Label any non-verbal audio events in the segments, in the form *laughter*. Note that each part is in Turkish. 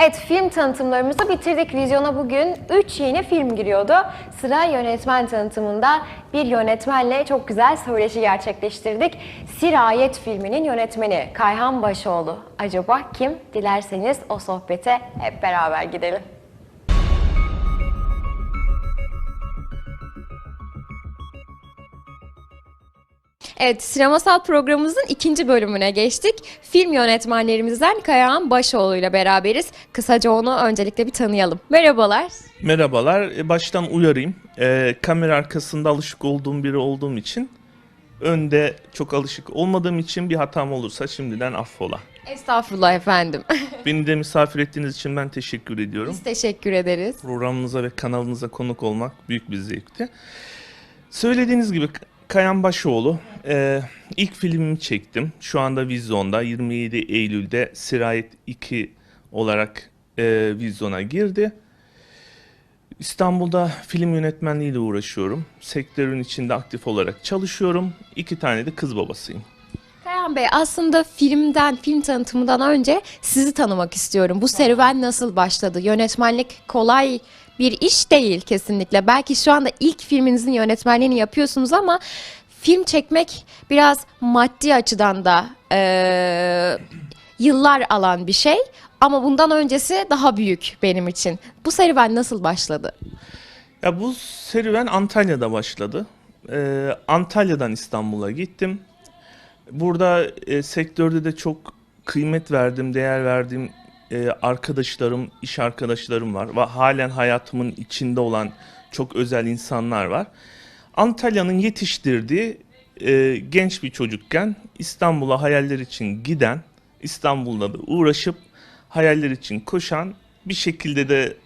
Evet film tanıtımlarımızı bitirdik. Vizyona bugün 3 yeni film giriyordu. Sıra yönetmen tanıtımında bir yönetmenle çok güzel söyleşi gerçekleştirdik. Sirayet filminin yönetmeni Kayhan Başoğlu. Acaba kim? Dilerseniz o sohbete hep beraber gidelim. Evet, Sinemasal programımızın ikinci bölümüne geçtik. Film yönetmenlerimizden Kayahan Başoğlu ile beraberiz. Kısaca onu öncelikle bir tanıyalım. Merhabalar. Merhabalar. E, Baştan uyarayım. E, kamera arkasında alışık olduğum biri olduğum için önde çok alışık olmadığım için bir hatam olursa şimdiden affola. Estağfurullah efendim. *laughs* Beni de misafir ettiğiniz için ben teşekkür ediyorum. Biz teşekkür ederiz. Programınıza ve kanalınıza konuk olmak büyük bir zevkti. Söylediğiniz gibi Kayan Başoğlu e, ilk filmimi çektim. Şu anda vizyonda 27 Eylül'de Sirayet 2 olarak e, vizyona girdi. İstanbul'da film yönetmenliğiyle uğraşıyorum. Sektörün içinde aktif olarak çalışıyorum. İki tane de kız babasıyım. Kayahan Bey aslında filmden, film tanıtımından önce sizi tanımak istiyorum. Bu serüven nasıl başladı? Yönetmenlik kolay bir iş değil kesinlikle. Belki şu anda ilk filminizin yönetmenliğini yapıyorsunuz ama film çekmek biraz maddi açıdan da eee, yıllar alan bir şey. Ama bundan öncesi daha büyük benim için. Bu serüven nasıl başladı? Ya bu serüven Antalya'da başladı. Ee, Antalya'dan İstanbul'a gittim. Burada e, sektörde de çok kıymet verdim, değer verdiğim e, arkadaşlarım, iş arkadaşlarım var. Ve halen hayatımın içinde olan çok özel insanlar var. Antalya'nın yetiştirdiği e, genç bir çocukken İstanbul'a hayaller için giden, İstanbul'da da uğraşıp hayaller için koşan, bir şekilde de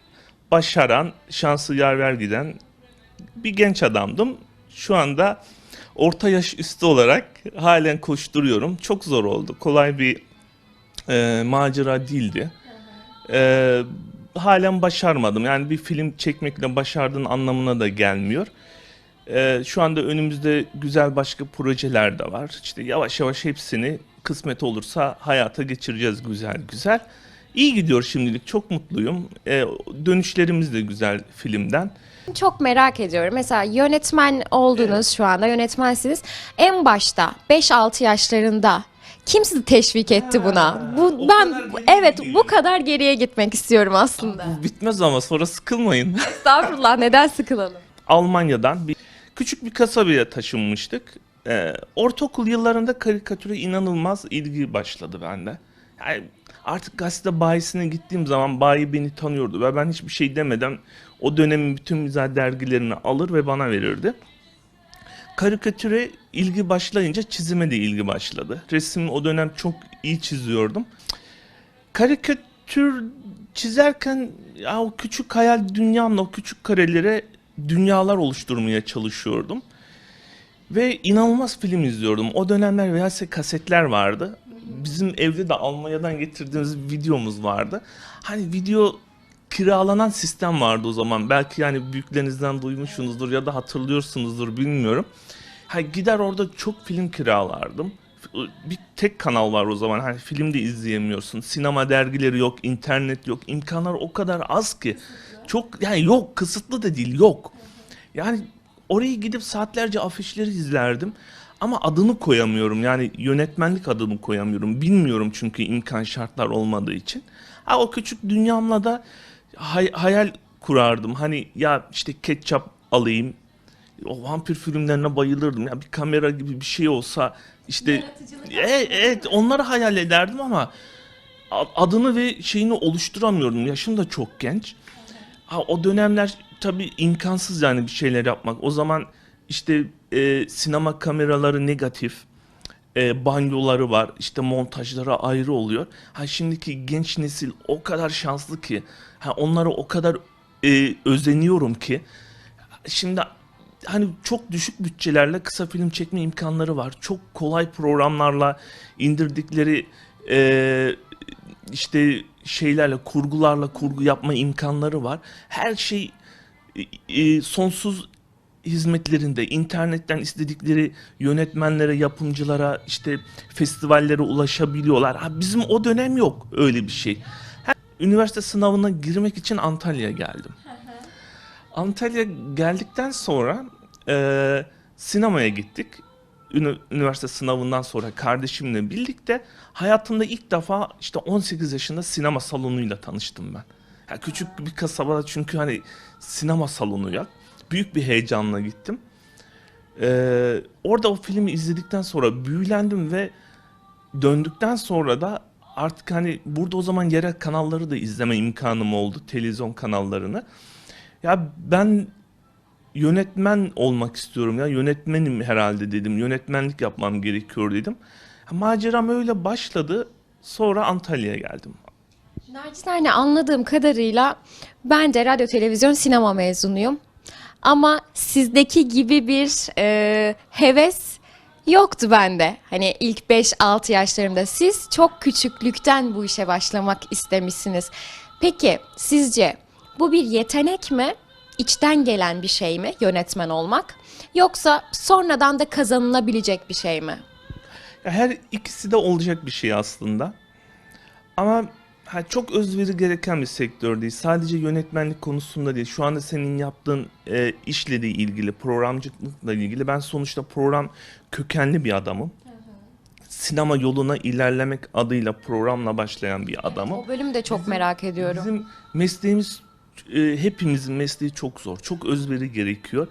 başaran, şansı yaver giden bir genç adamdım. Şu anda orta yaş üstü olarak halen koşturuyorum. Çok zor oldu. Kolay bir e, macera değildi. E, halen başarmadım. Yani bir film çekmekle başardığın anlamına da gelmiyor. E, şu anda önümüzde güzel başka projeler de var. İşte yavaş yavaş hepsini kısmet olursa hayata geçireceğiz güzel güzel. İyi gidiyor şimdilik. Çok mutluyum. E, dönüşlerimiz de güzel filmden. Çok merak ediyorum. Mesela yönetmen oldunuz şu anda, yönetmensiniz. En başta 5-6 yaşlarında kim sizi teşvik etti buna? Bu o ben evet bu kadar geriye gitmek istiyorum aslında. Bu bitmez ama sonra sıkılmayın. *laughs* Estağfurullah neden sıkılalım? Almanya'dan bir küçük bir kasabaya taşınmıştık. Ee, ortaokul yıllarında karikatüre inanılmaz ilgi başladı bende. Yani artık gazete bayisine gittiğim zaman bayi beni tanıyordu ve ben hiçbir şey demeden o dönemin bütün mizah dergilerini alır ve bana verirdi. Karikatüre ilgi başlayınca çizime de ilgi başladı. Resim o dönem çok iyi çiziyordum. Karikatür çizerken ya o küçük hayal dünyamla o küçük karelere dünyalar oluşturmaya çalışıyordum. Ve inanılmaz film izliyordum. O dönemler VHS kasetler vardı. Bizim evde de Almanya'dan getirdiğimiz videomuz vardı. Hani video kiralanan sistem vardı o zaman. Belki yani büyüklerinizden duymuşsunuzdur ya da hatırlıyorsunuzdur bilmiyorum. Ha, gider orada çok film kiralardım. Bir tek kanal var o zaman. Hani film de izleyemiyorsun. Sinema dergileri yok, internet yok. İmkanlar o kadar az ki. Çok yani yok, kısıtlı da değil, yok. Yani oraya gidip saatlerce afişleri izlerdim. Ama adını koyamıyorum. Yani yönetmenlik adını koyamıyorum. Bilmiyorum çünkü imkan şartlar olmadığı için. Ha o küçük dünyamla da hay- hayal kurardım. Hani ya işte ketçap alayım. O vampir filmlerine bayılırdım. Ya bir kamera gibi bir şey olsa işte evet, evet onları hayal ederdim ama adını ve şeyini oluşturamıyorum. Yaşım da çok genç. Ha, o dönemler tabii imkansız yani bir şeyler yapmak. O zaman işte e, sinema kameraları negatif, e, banyoları var, işte montajları ayrı oluyor. Ha şimdiki genç nesil o kadar şanslı ki, ha onlara o kadar e, özeniyorum ki. Şimdi hani çok düşük bütçelerle kısa film çekme imkanları var. Çok kolay programlarla indirdikleri e, işte şeylerle kurgularla kurgu yapma imkanları var. Her şey e, e, sonsuz hizmetlerinde internetten istedikleri yönetmenlere, yapımcılara, işte festivallere ulaşabiliyorlar. Ha, bizim o dönem yok öyle bir şey. Ha, üniversite sınavına girmek için Antalya'ya geldim. Antalya geldikten sonra e, sinemaya gittik. Üniversite sınavından sonra kardeşimle birlikte hayatımda ilk defa işte 18 yaşında sinema salonuyla tanıştım ben. Ya küçük bir kasabada çünkü hani sinema salonu ya. Büyük bir heyecanla gittim. Ee, orada o filmi izledikten sonra büyülendim ve döndükten sonra da artık hani burada o zaman yerel kanalları da izleme imkanım oldu. Televizyon kanallarını. Ya ben yönetmen olmak istiyorum ya. Yönetmenim herhalde dedim. Yönetmenlik yapmam gerekiyor dedim. Maceram öyle başladı. Sonra Antalya'ya geldim. Naçizane anladığım kadarıyla ben de radyo, televizyon, sinema mezunuyum. Ama sizdeki gibi bir e, heves yoktu bende. Hani ilk 5-6 yaşlarımda siz çok küçüklükten bu işe başlamak istemişsiniz. Peki sizce bu bir yetenek mi? İçten gelen bir şey mi yönetmen olmak? Yoksa sonradan da kazanılabilecek bir şey mi? Her ikisi de olacak bir şey aslında. Ama ha, çok özveri gereken bir sektör değil. Sadece yönetmenlik konusunda değil. Şu anda senin yaptığın e, işle de ilgili, programcılıkla ilgili. Ben sonuçta program kökenli bir adamım. Sinema yoluna ilerlemek adıyla programla başlayan bir adamım. O bölümü de çok merak ediyorum. Bizim mesleğimiz e, hepimizin mesleği çok zor. Çok özveri gerekiyor.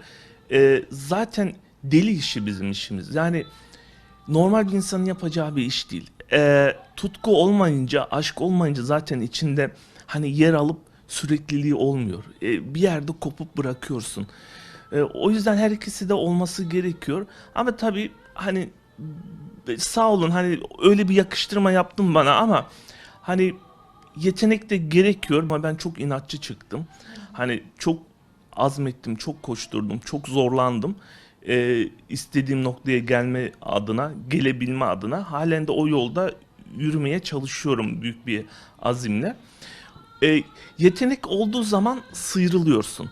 E, zaten deli işi bizim işimiz. Yani normal bir insanın yapacağı bir iş değil. E, tutku olmayınca, aşk olmayınca zaten içinde hani yer alıp sürekliliği olmuyor. E, bir yerde kopup bırakıyorsun. E, o yüzden her ikisi de olması gerekiyor. Ama tabii hani sağ olun hani öyle bir yakıştırma yaptım bana ama hani yetenek de gerekiyor ama ben çok inatçı çıktım. Hani çok azmettim, çok koşturdum, çok zorlandım. Ee, istediğim noktaya gelme adına, gelebilme adına halen de o yolda yürümeye çalışıyorum büyük bir azimle. Ee, yetenek olduğu zaman sıyrılıyorsun.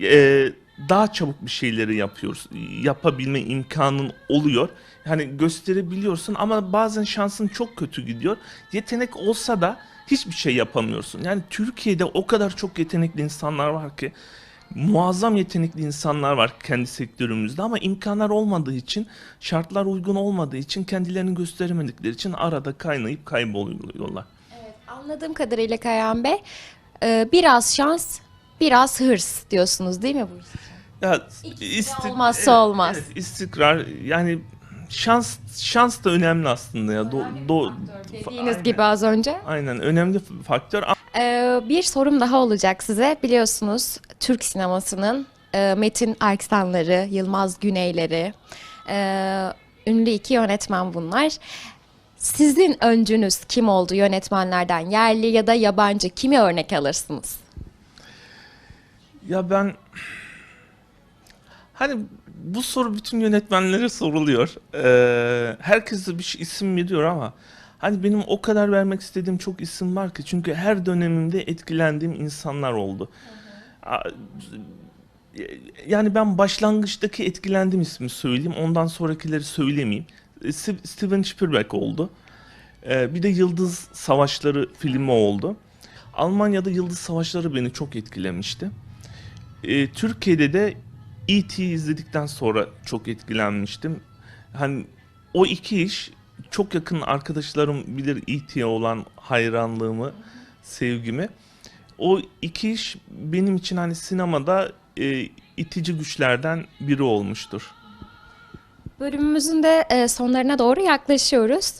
Ee, daha çabuk bir şeyleri yapıyoruz. Yapabilme imkanın oluyor. Yani gösterebiliyorsun ama bazen şansın çok kötü gidiyor. Yetenek olsa da hiçbir şey yapamıyorsun. Yani Türkiye'de o kadar çok yetenekli insanlar var ki muazzam yetenekli insanlar var kendi sektörümüzde ama imkanlar olmadığı için, şartlar uygun olmadığı için kendilerini gösteremedikleri için arada kaynayıp kayboluyorlar. Anladığım kadarıyla Kayan Bey, e, biraz şans, biraz hırs diyorsunuz değil mi bu iş? Ya de olmazsa olmaz. evet, istikrar yani şans şans da önemli aslında ya. Do, do, Dediğiniz gibi az önce. Aynen önemli faktör Ee, bir sorum daha olacak size. Biliyorsunuz Türk sinemasının e, Metin Erksanları, Yılmaz Güneyleri, e, ünlü iki yönetmen bunlar. Sizin öncünüz kim oldu yönetmenlerden? Yerli ya da yabancı kimi örnek alırsınız? Ya ben hani bu soru bütün yönetmenlere soruluyor. Ee, herkes de bir şey isim veriyor ama hani benim o kadar vermek istediğim çok isim var ki çünkü her dönemimde etkilendiğim insanlar oldu. Aa, Yani ben başlangıçtaki etkilendiğim ismi söyleyeyim, ondan sonrakileri söylemeyeyim. E, St- Steven Spielberg oldu. Ee, bir de Yıldız Savaşları filmi oldu. Almanya'da Yıldız Savaşları beni çok etkilemişti. Ee, Türkiye'de de E.T. izledikten sonra çok etkilenmiştim. Hani o iki iş çok yakın arkadaşlarım bilir E.T.'ye olan hayranlığımı, sevgimi. O iki iş benim için hani sinemada e, itici güçlerden biri olmuştur. Bölümümüzün de e, sonlarına doğru yaklaşıyoruz.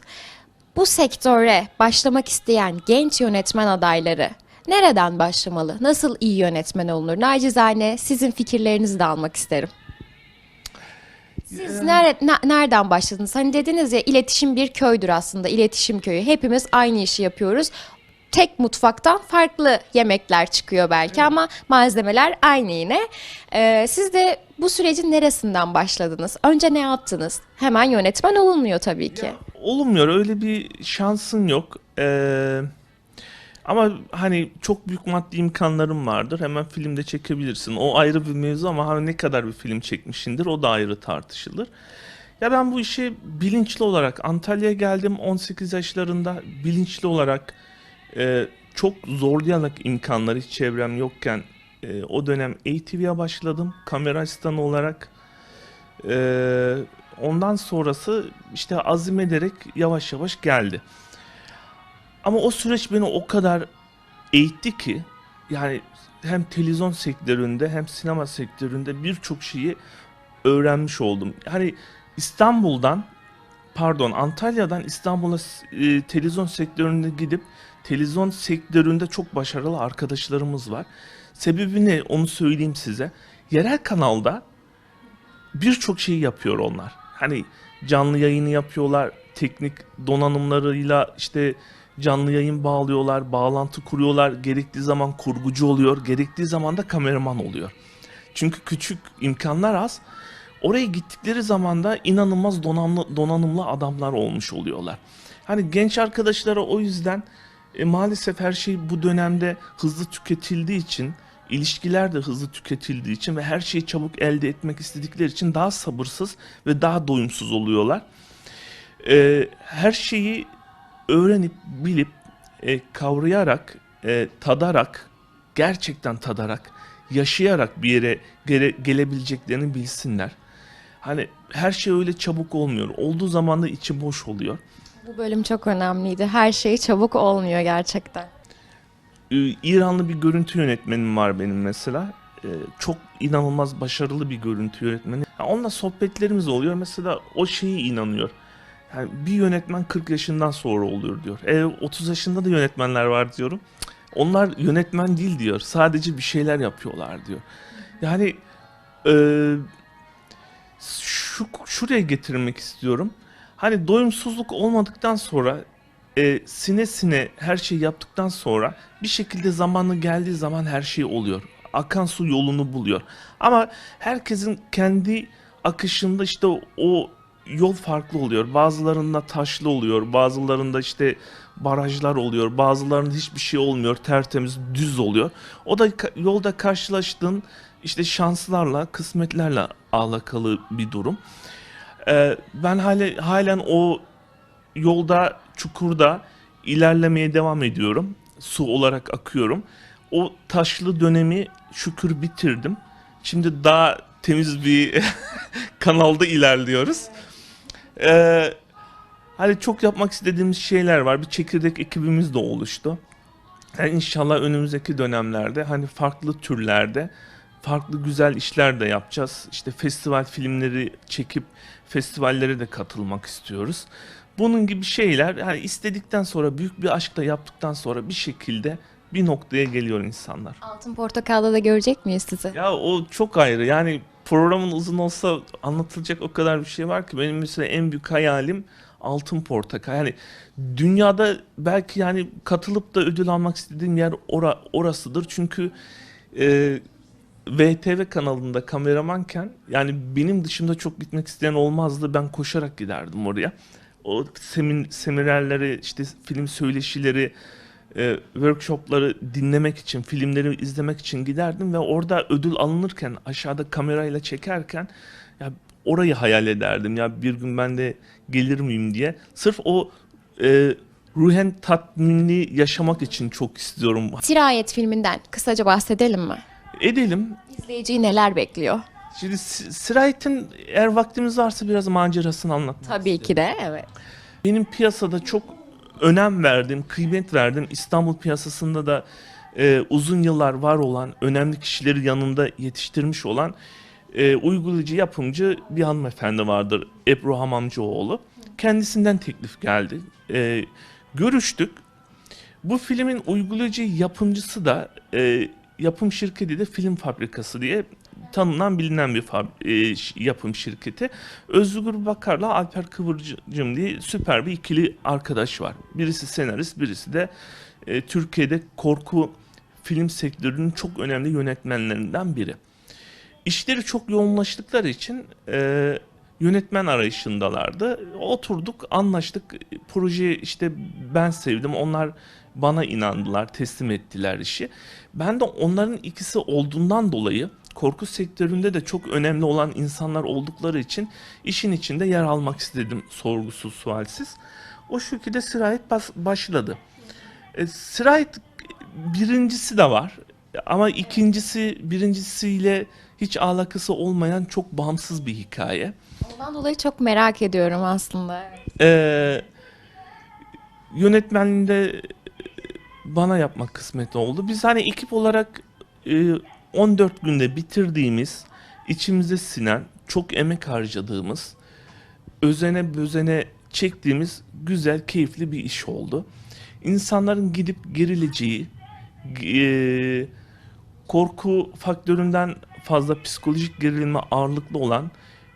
Bu sektöre başlamak isteyen genç yönetmen adayları nereden başlamalı? Nasıl iyi yönetmen olunur? Nacizane sizin fikirlerinizi de almak isterim. Siz nere- ne- nereden başladınız? Hani dediniz ya iletişim bir köydür aslında. İletişim köyü. Hepimiz aynı işi yapıyoruz. Tek mutfaktan farklı yemekler çıkıyor belki ama malzemeler aynı yine. Ee, siz de bu sürecin neresinden başladınız? Önce ne yaptınız? Hemen yönetmen olunmuyor tabii ki. Olmuyor öyle bir şansın yok. Ee, ama hani çok büyük maddi imkanlarım vardır. Hemen filmde çekebilirsin. O ayrı bir mevzu ama hani ne kadar bir film çekmişindir o da ayrı tartışılır. Ya ben bu işi bilinçli olarak Antalya'ya geldim 18 yaşlarında bilinçli olarak e, çok zorlayarak imkanları hiç çevrem yokken e, o dönem ATV'ye başladım kamera asistanı olarak. E, ondan sonrası işte azim ederek yavaş yavaş geldi. Ama o süreç beni o kadar eğitti ki yani hem televizyon sektöründe hem sinema sektöründe birçok şeyi öğrenmiş oldum. Yani İstanbul'dan pardon Antalya'dan İstanbul'a e, televizyon sektöründe gidip televizyon sektöründe çok başarılı arkadaşlarımız var. Sebebi ne onu söyleyeyim size. Yerel kanalda birçok şeyi yapıyor onlar. Hani canlı yayını yapıyorlar, teknik donanımlarıyla işte canlı yayın bağlıyorlar, bağlantı kuruyorlar. Gerektiği zaman kurgucu oluyor, gerektiği zaman da kameraman oluyor. Çünkü küçük imkanlar az. Oraya gittikleri zaman da inanılmaz donanımlı, donanımlı adamlar olmuş oluyorlar. Hani genç arkadaşlara o yüzden e, maalesef her şey bu dönemde hızlı tüketildiği için, ilişkiler de hızlı tüketildiği için ve her şeyi çabuk elde etmek istedikleri için daha sabırsız ve daha doyumsuz oluyorlar. E, her şeyi öğrenip, bilip, e, kavrayarak, e, tadarak, gerçekten tadarak, yaşayarak bir yere gele- gelebileceklerini bilsinler. Hani her şey öyle çabuk olmuyor. Olduğu zaman da içi boş oluyor. Bu bölüm çok önemliydi. Her şey çabuk olmuyor gerçekten. Ee, İranlı bir görüntü yönetmenim var benim mesela. Ee, Çok inanılmaz başarılı bir görüntü yönetmeni. Ya Onunla sohbetlerimiz oluyor. Mesela o şeyi inanıyor. Yani bir yönetmen 40 yaşından sonra oluyor diyor. E 30 yaşında da yönetmenler var diyorum. Onlar yönetmen değil diyor. Sadece bir şeyler yapıyorlar diyor. Yani e, şu şuraya getirmek istiyorum. Hani doyumsuzluk olmadıktan sonra e, sine sine her şeyi yaptıktan sonra bir şekilde zamanı geldiği zaman her şey oluyor. Akan su yolunu buluyor. Ama herkesin kendi akışında işte o yol farklı oluyor. Bazılarında taşlı oluyor, bazılarında işte barajlar oluyor, bazılarında hiçbir şey olmuyor, tertemiz düz oluyor. O da yolda karşılaştığın işte şanslarla, kısmetlerle alakalı bir durum. Ee, ben hale, halen o yolda, çukurda ilerlemeye devam ediyorum. Su olarak akıyorum. O taşlı dönemi şükür bitirdim. Şimdi daha temiz bir *laughs* kanalda ilerliyoruz. Ee, hani çok yapmak istediğimiz şeyler var. Bir çekirdek ekibimiz de oluştu. Yani inşallah önümüzdeki dönemlerde hani farklı türlerde farklı güzel işler de yapacağız. İşte festival filmleri çekip festivallere de katılmak istiyoruz. Bunun gibi şeyler yani istedikten sonra büyük bir aşkla yaptıktan sonra bir şekilde bir noktaya geliyor insanlar. Altın Portakal'da da görecek miyiz sizi? Ya o çok ayrı. Yani programın uzun olsa anlatılacak o kadar bir şey var ki benim mesela en büyük hayalim Altın Portakal. Yani dünyada belki yani katılıp da ödül almak istediğim yer ora, orasıdır. Çünkü e, VTV kanalında kameramanken yani benim dışımda çok gitmek isteyen olmazdı. Ben koşarak giderdim oraya. O semin, seminerleri, işte film söyleşileri, e, workshopları dinlemek için, filmleri izlemek için giderdim ve orada ödül alınırken aşağıda kamerayla çekerken ya orayı hayal ederdim. Ya bir gün ben de gelir miyim diye. Sırf o e, ruhen tatminli yaşamak için çok istiyorum. Sirayet filminden kısaca bahsedelim mi? Edelim. İzleyiciyi neler bekliyor? Şimdi Sirayet'in eğer vaktimiz varsa biraz macerasını anlatmak Tabii isterim. ki de evet. Benim piyasada çok önem verdiğim, kıymet verdiğim İstanbul piyasasında da e, uzun yıllar var olan, önemli kişileri yanında yetiştirmiş olan e, uygulayıcı yapımcı bir hanımefendi vardır. Ebru Hamamcıoğlu. Kendisinden teklif geldi. E, görüştük. Bu filmin uygulayıcı yapımcısı da e, yapım şirketi de Film Fabrikası diye tanınan bilinen bir e, yapım şirketi. Özgür Bakar'la Alper Kıvırcım diye süper bir ikili arkadaş var. Birisi senarist, birisi de e, Türkiye'de korku film sektörünün çok önemli yönetmenlerinden biri. İşleri çok yoğunlaştıkları için e, yönetmen arayışındalardı. Oturduk, anlaştık. Projeyi işte ben sevdim. Onlar bana inandılar, teslim ettiler işi. Ben de onların ikisi olduğundan dolayı korku sektöründe de çok önemli olan insanlar oldukları için işin içinde yer almak istedim sorgusuz sualsiz. O şekilde sirayet başladı. E, Sirayet birincisi de var. Ama ikincisi birincisiyle hiç alakası olmayan çok bağımsız bir hikaye. Ondan dolayı çok merak ediyorum aslında. Ee, yönetmenliğinde bana yapmak kısmet oldu. Biz hani ekip olarak e, 14 günde bitirdiğimiz, içimize sinen, çok emek harcadığımız, özene bözene çektiğimiz güzel, keyifli bir iş oldu. İnsanların gidip gerileceği, e, korku faktöründen fazla psikolojik gerilme ağırlıklı olan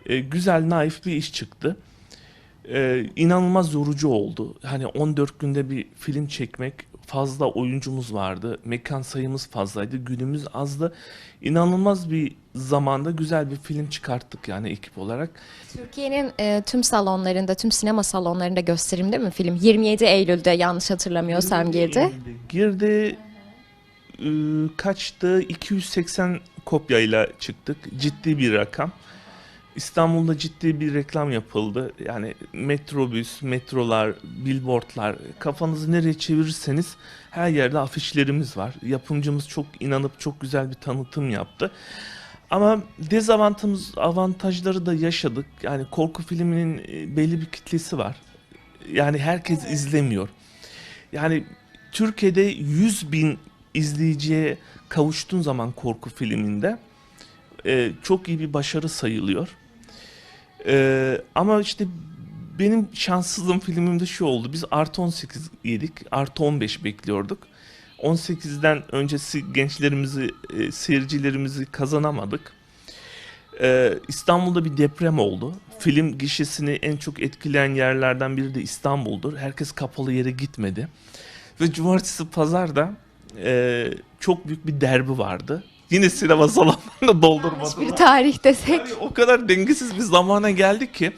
e, güzel, naif bir iş çıktı. Ee, inanılmaz yorucu oldu. Hani 14 günde bir film çekmek, fazla oyuncumuz vardı, mekan sayımız fazlaydı, günümüz azdı. İnanılmaz bir zamanda güzel bir film çıkarttık yani ekip olarak. Türkiye'nin e, tüm salonlarında, tüm sinema salonlarında gösterimde mi film? 27 Eylül'de yanlış hatırlamıyorsam girdi. Girdi. Ee, kaçtı? 280 kopyayla çıktık. Ciddi bir rakam. İstanbul'da ciddi bir reklam yapıldı. Yani metrobüs, metrolar, billboardlar, kafanızı nereye çevirirseniz her yerde afişlerimiz var. Yapımcımız çok inanıp çok güzel bir tanıtım yaptı. Ama dezavantajımız, avantajları da yaşadık. Yani korku filminin e, belli bir kitlesi var. Yani herkes izlemiyor. Yani Türkiye'de 100 bin izleyiciye kavuştuğun zaman korku filminde e, çok iyi bir başarı sayılıyor. E, ama işte benim şanssızlığım filmimde şu oldu. Biz artı 18 yedik. Artı 15 bekliyorduk. 18'den öncesi gençlerimizi, e, seyircilerimizi kazanamadık. E, İstanbul'da bir deprem oldu. Film gişesini en çok etkileyen yerlerden biri de İstanbul'dur. Herkes kapalı yere gitmedi. Ve cumartesi pazarda e, çok büyük bir derbi vardı. Yine sinema salonlarını doldurmadılar. Bir tarih desek. Yani o kadar dengesiz bir zamana geldik ki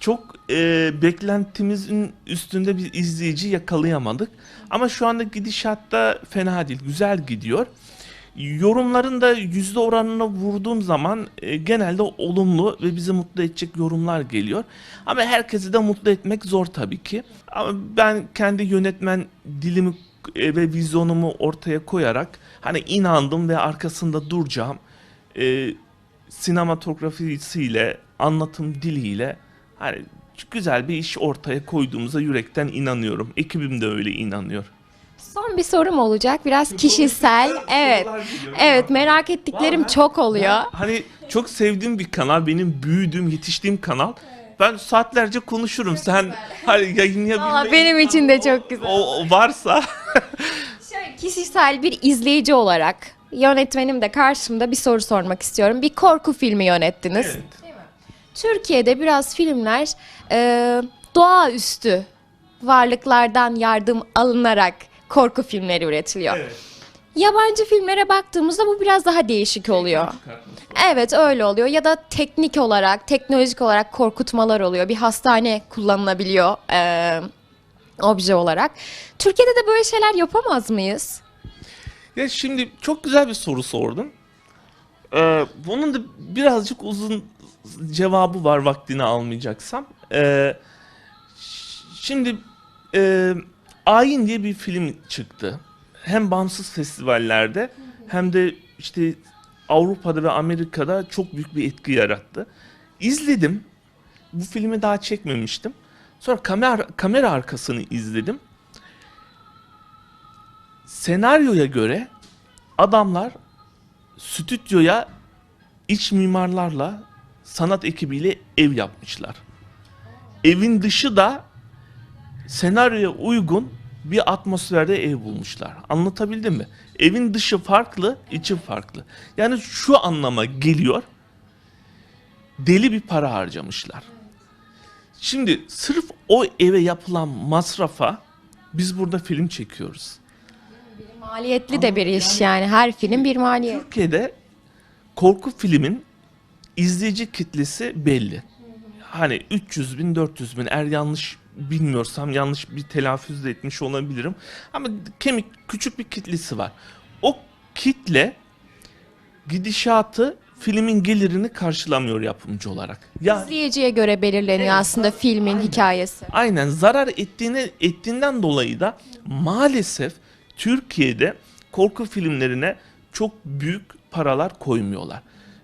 çok e, beklentimizin üstünde bir izleyici yakalayamadık. Ama şu anda gidişatta fena değil, güzel gidiyor. Yorumların da yüzde oranına vurduğum zaman e, genelde olumlu ve bizi mutlu edecek yorumlar geliyor. Ama herkesi de mutlu etmek zor tabii ki. Ama ben kendi yönetmen dilimi e, ve vizyonumu ortaya koyarak hani inandım ve arkasında duracağım. E, sinematografisiyle, anlatım diliyle hani güzel bir iş ortaya koyduğumuza yürekten inanıyorum. Ekibim de öyle inanıyor. Son bir sorum olacak. Biraz kişisel. Evet. Evet merak ettiklerim Vallahi çok oluyor. Ben hani çok sevdiğim bir kanal, benim büyüdüğüm, yetiştiğim kanal. Ben saatlerce konuşurum. Sen hani yayınlayabilme Valla benim için de çok güzel. o, o varsa kişisel bir izleyici olarak yönetmenim de karşımda bir soru sormak istiyorum. Bir korku filmi yönettiniz. Evet. Türkiye'de biraz filmler e, doğaüstü varlıklardan yardım alınarak korku filmleri üretiliyor. Evet. Yabancı filmlere baktığımızda bu biraz daha değişik oluyor. Evet öyle oluyor ya da teknik olarak, teknolojik olarak korkutmalar oluyor. Bir hastane kullanılabiliyor e, obje olarak. Türkiye'de de böyle şeyler yapamaz mıyız? Ya şimdi çok güzel bir soru sordun. Ee, bunun da birazcık uzun cevabı var vaktini almayacaksam. Ee, şimdi e, Ayin diye bir film çıktı. Hem bağımsız festivallerde hem de işte Avrupa'da ve Amerika'da çok büyük bir etki yarattı. İzledim. Bu filmi daha çekmemiştim. Sonra kamera, kamera arkasını izledim. Senaryoya göre adamlar stüdyoya iç mimarlarla sanat ekibiyle ev yapmışlar. Evin dışı da senaryoya uygun bir atmosferde ev bulmuşlar. Anlatabildim mi? Evin dışı farklı, içi farklı. Yani şu anlama geliyor. Deli bir para harcamışlar. Şimdi sırf o eve yapılan masrafa biz burada film çekiyoruz. Maliyetli de bir iş yani her film bir maliyet. Türkiye'de korku filmin izleyici kitlesi belli. Hani 300 bin 400 bin eğer yanlış bilmiyorsam yanlış bir telaffuz da etmiş olabilirim. Ama kemik küçük bir kitlesi var. O kitle gidişatı filmin gelirini karşılamıyor yapımcı olarak. Ya İzleyiciye göre belirleniyor aslında filmin hikayesi. aynen zarar ettiğine ettiğinden dolayı da maalesef Türkiye'de korku filmlerine çok büyük paralar koymuyorlar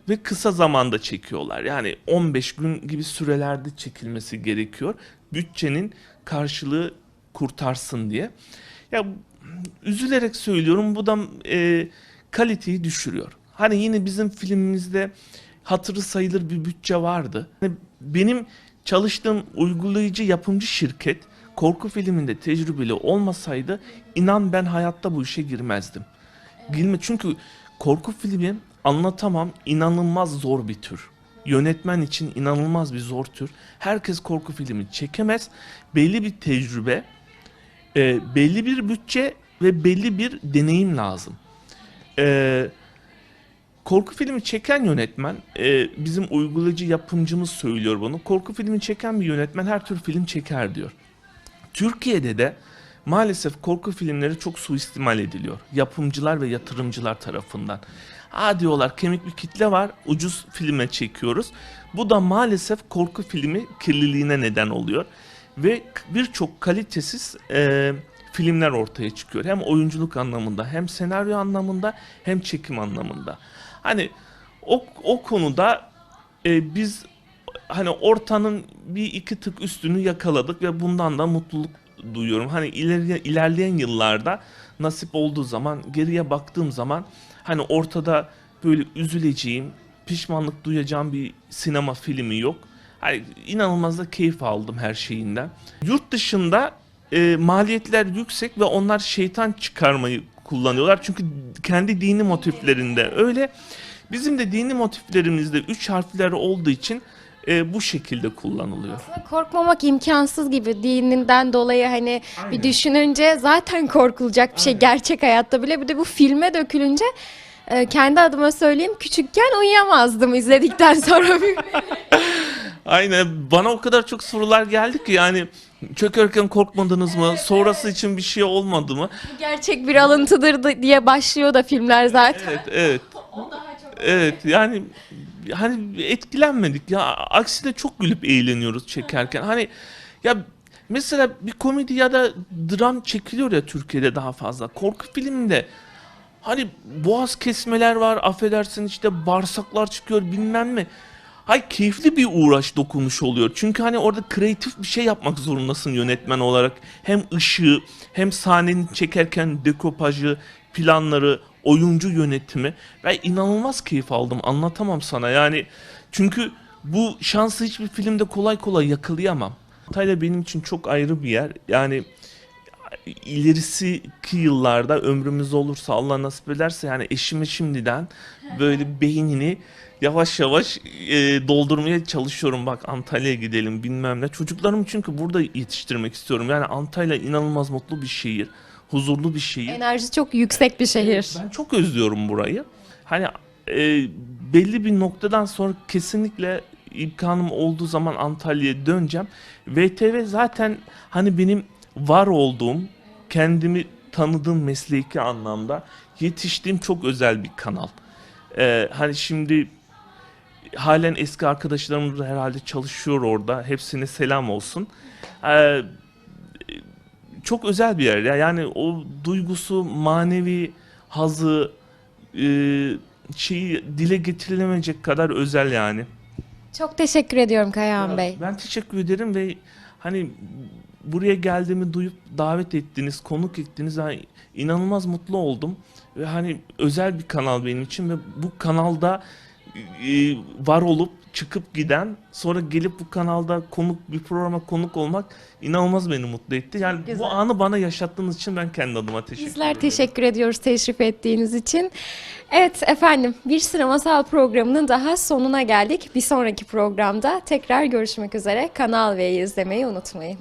ve kısa zamanda çekiyorlar. Yani 15 gün gibi sürelerde çekilmesi gerekiyor. Bütçenin karşılığı kurtarsın diye. Ya üzülerek söylüyorum bu da e, kaliteyi düşürüyor. Hani yine bizim filmimizde hatırı sayılır bir bütçe vardı. Hani benim çalıştığım uygulayıcı yapımcı şirket korku filminde tecrübeli olmasaydı inan ben hayatta bu işe girmezdim. Girme çünkü korku filmi anlatamam inanılmaz zor bir tür. Yönetmen için inanılmaz bir zor tür. Herkes korku filmi çekemez. Belli bir tecrübe, e, belli bir bütçe ve belli bir deneyim lazım. E, korku filmi çeken yönetmen, e, bizim uygulayıcı yapımcımız söylüyor bunu. Korku filmi çeken bir yönetmen her tür film çeker diyor. Türkiye'de de maalesef korku filmleri çok suistimal ediliyor. Yapımcılar ve yatırımcılar tarafından. Aa diyorlar kemik bir kitle var ucuz filme çekiyoruz. Bu da maalesef korku filmi kirliliğine neden oluyor. Ve birçok kalitesiz e, filmler ortaya çıkıyor. Hem oyunculuk anlamında hem senaryo anlamında hem çekim anlamında. Hani o, o konuda e, biz hani ortanın bir iki tık üstünü yakaladık ve bundan da mutluluk duyuyorum. Hani ileri, ilerleyen yıllarda nasip olduğu zaman geriye baktığım zaman hani ortada böyle üzüleceğim, pişmanlık duyacağım bir sinema filmi yok. Hani inanılmaz da keyif aldım her şeyinden. Yurt dışında e, maliyetler yüksek ve onlar şeytan çıkarmayı kullanıyorlar. Çünkü kendi dini motiflerinde öyle. Bizim de dini motiflerimizde üç harfler olduğu için e, bu şekilde kullanılıyor. Korkmamak imkansız gibi dininden dolayı hani bir düşününce zaten korkulacak bir şey gerçek hayatta bile bir de bu filme dökülünce e, kendi adıma söyleyeyim küçükken uyuyamazdım izledikten sonra. *laughs* Aynen bana o kadar çok sorular geldi ki yani çökerken korkmadınız mı? Sonrası için bir şey olmadı mı? gerçek bir alıntıdır da- diye başlıyor da filmler zaten. Evet, evet. Evet yani hani etkilenmedik ya aksine çok gülüp eğleniyoruz çekerken. Hani ya mesela bir komedi ya da dram çekiliyor ya Türkiye'de daha fazla. Korku filminde hani boğaz kesmeler var affedersin işte bağırsaklar çıkıyor bilmem ne. Hay keyifli bir uğraş dokunuş oluyor. Çünkü hani orada kreatif bir şey yapmak zorundasın yönetmen olarak. Hem ışığı hem sahnenin çekerken dekopajı, planları, oyuncu yönetimi. Ben inanılmaz keyif aldım. Anlatamam sana yani. Çünkü bu şansı hiçbir filmde kolay kolay yakalayamam. Antalya benim için çok ayrı bir yer. Yani ilerisiki yıllarda ömrümüz olursa Allah nasip ederse yani eşime şimdiden *laughs* böyle beynini yavaş yavaş e, doldurmaya çalışıyorum. Bak Antalya'ya gidelim bilmem ne. Çocuklarım çünkü burada yetiştirmek istiyorum. Yani Antalya inanılmaz mutlu bir şehir. Huzurlu bir şehir. Enerji çok yüksek bir şehir. Ben çok özlüyorum burayı. Hani e, belli bir noktadan sonra kesinlikle imkanım olduğu zaman Antalya'ya döneceğim. VTV zaten hani benim var olduğum, kendimi tanıdığım mesleki anlamda yetiştiğim çok özel bir kanal. E, hani şimdi halen eski arkadaşlarımız da herhalde çalışıyor orada. Hepsine selam olsun. E, çok özel bir yer ya. Yani o duygusu, manevi hazı, e, şeyi dile getirilemeyecek kadar özel yani. Çok teşekkür ediyorum Kayahan Bey. Ben teşekkür ederim ve hani buraya geldiğimi duyup davet ettiniz, konuk ettiniz. Yani inanılmaz mutlu oldum. Ve hani özel bir kanal benim için ve bu kanalda var olup çıkıp giden sonra gelip bu kanalda konuk bir programa konuk olmak inanılmaz beni mutlu etti. Yani Güzel. bu anı bana yaşattığınız için ben kendi adıma teşekkür Bizler ederim. teşekkür ediyoruz teşrif ettiğiniz için. Evet efendim bir sinemasal programının daha sonuna geldik. Bir sonraki programda tekrar görüşmek üzere. Kanal V'yi izlemeyi unutmayın.